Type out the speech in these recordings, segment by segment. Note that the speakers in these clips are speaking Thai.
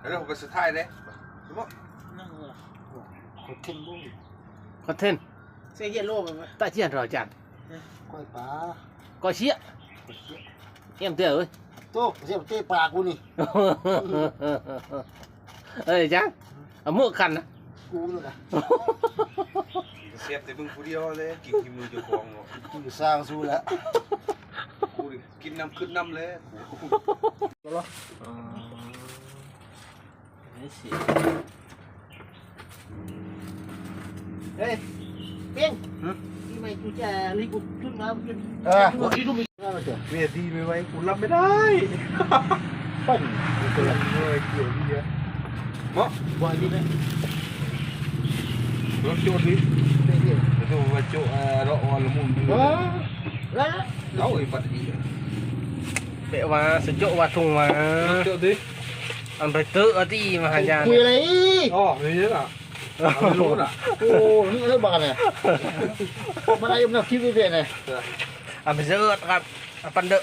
แล้วผมไปสุดท้ายเลยสมมตินั่งเหรอคนทิ้งบุ้ง có thêm เสียเย็นโลกไปไหม tại chuyện rồi chẳng ก้อยปลา có xía em tựa ơi โต๊ะเสียบเตะปลากูนี่ ơi chẳng ở mua khăn á กูนี่นะเสียบแต่มึงผู้เดียวเลยกินกินมือเจ้าของเนาะกูจะสร้างสู้แล้วกูนี่กินน้ำขึ้นน้ำเลยกู Đấy xỉ. เฮ้ยเปี้ยงทำไมกูจะรีบ กูขึ้นมาขึ้นเออกูที่ทุ่มนั่นแหละเจ้ะเมียดีไม่ไหวกูรับไม่ได้ปั้นกูกำลังเลยเกี่ยวเยอะเนาะบ่อยดีไห มรถโจดนี่เดี๋ยวเดี๋ยวว่าโจเอ่อเราอ่อนละมุนดูเออแล้วเราไอ้ปัดอี Bệ mà sẽ chỗ vào thùng mà โจดดิ ăn phải tự ở tí mà hà già คุยอะไรอีกอ๋อไม่เยอะอะไม่รู้อะโอ้นี่อะไรบ้าเนี่ยมันอะไรมันคิดไม่เป็นเลย ăn phải dỡ gặp ăn pan đỡ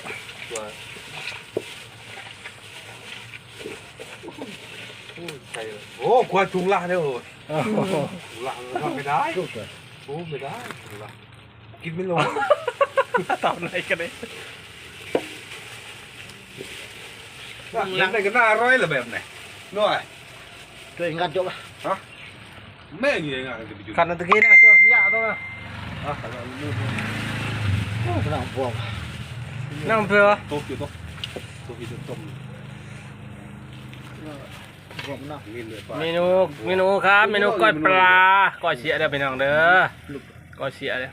ใช่โอ้ควายจุงล่าเนี่ยโอ้จุงล่าทำไม่ได้ลูกเลยโอ้ไม่ได้จุงล่ากินไม่ลง tao này cái đấy ห ลังไหนก็น่าอร่อยละแบบไหนน้อยช่วยงานจบไหมแม่งยังไงจะไปจุด khăn nó từ kia nè cho xía thôi อะขนาดนี้โอ้ขนาดพวก nằm vừa โต๊ะอยู่โต๊ะโต๊ะอยู่ต้มพวกนั่งกินเลยไป menu menu ครับเมนูก้อยปลาก้อยเสียเด้อพี่น้องเด้อก้อยเสียเด้อ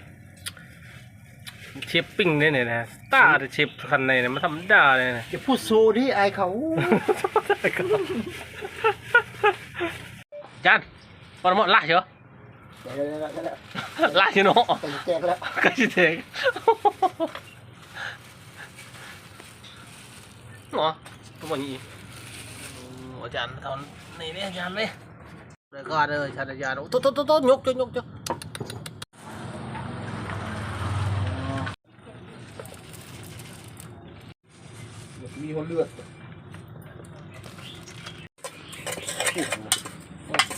เชฟปิ้งเนี่ยเนี่ยนะตาเชฟคันในเนี่ยมันธรรมดาเลยนะจะพูดโซดิไอเขา จานปรมดลาเชียวเดี๋ยวเดี๋ยวเดี๋ยวเดี๋ยวลาเชียวเนาะไปแจกแล้วก็ชิเทงเนาะตัวนี้อาจารย์ทำนี่นี่อาจารย์นี่เดี๋ยวก็เด้ออาจารย์อาจารย์โต๊ะโต๊ะโต๊ะยกจ้ยก จ้มีคนเลือด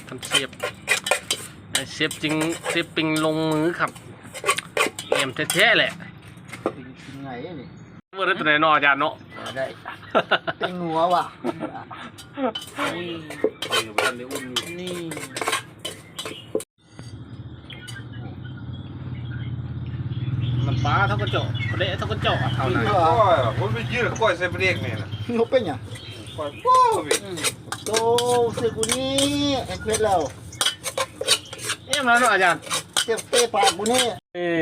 ทำเสียบไอ้เสียบจริงเสียบปิงลงมือครับเอ็มแท้ๆแหละยังไงนี่เมื่อไรตัวไหนเนออาจารย์เนาะได้เป็นงัวว่ะนี่ เออบ้านเลี้ยอุ่นอยู่ นี่ น้ำ ปลาเท่ากันเจาะเขาได้เท่ากันเจาะเท่านั้นโอ้ยผมไม่ยืดก้อยใส่เบรกเนี่ยนะงบเป็นยังก้อยโอ้ยโตเสือกูนี่เอ็กเพชรแล้วเอ็มแล้วเนาะอาจารย์เจ็บเตะปากกูนี่นี่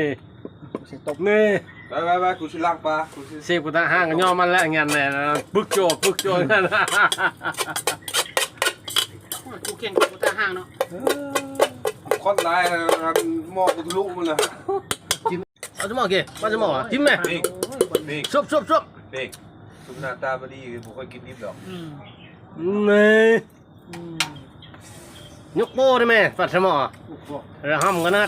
เสียตบนี่ไปไปไปกูชิล้างปลากูชิเสียบกูตาห้างกันย่อมันแล้วเงี้ยเนี่ยบึกโจบึกโจนั่นกูเก่งกูตาห่างเนาะคอนไลน์หม้อกูทะลุมันเลย เอาสมองกี่ว่าสมองอะจิ้มไหมนี่นี่ซุบซุบซุบนี่สุนหน้าตาบดีบุคคลกินนิดดอกอืมนี่อืมยกโป้ได้ไหมฝัดสมองกูบอกเราห้ามกันนะ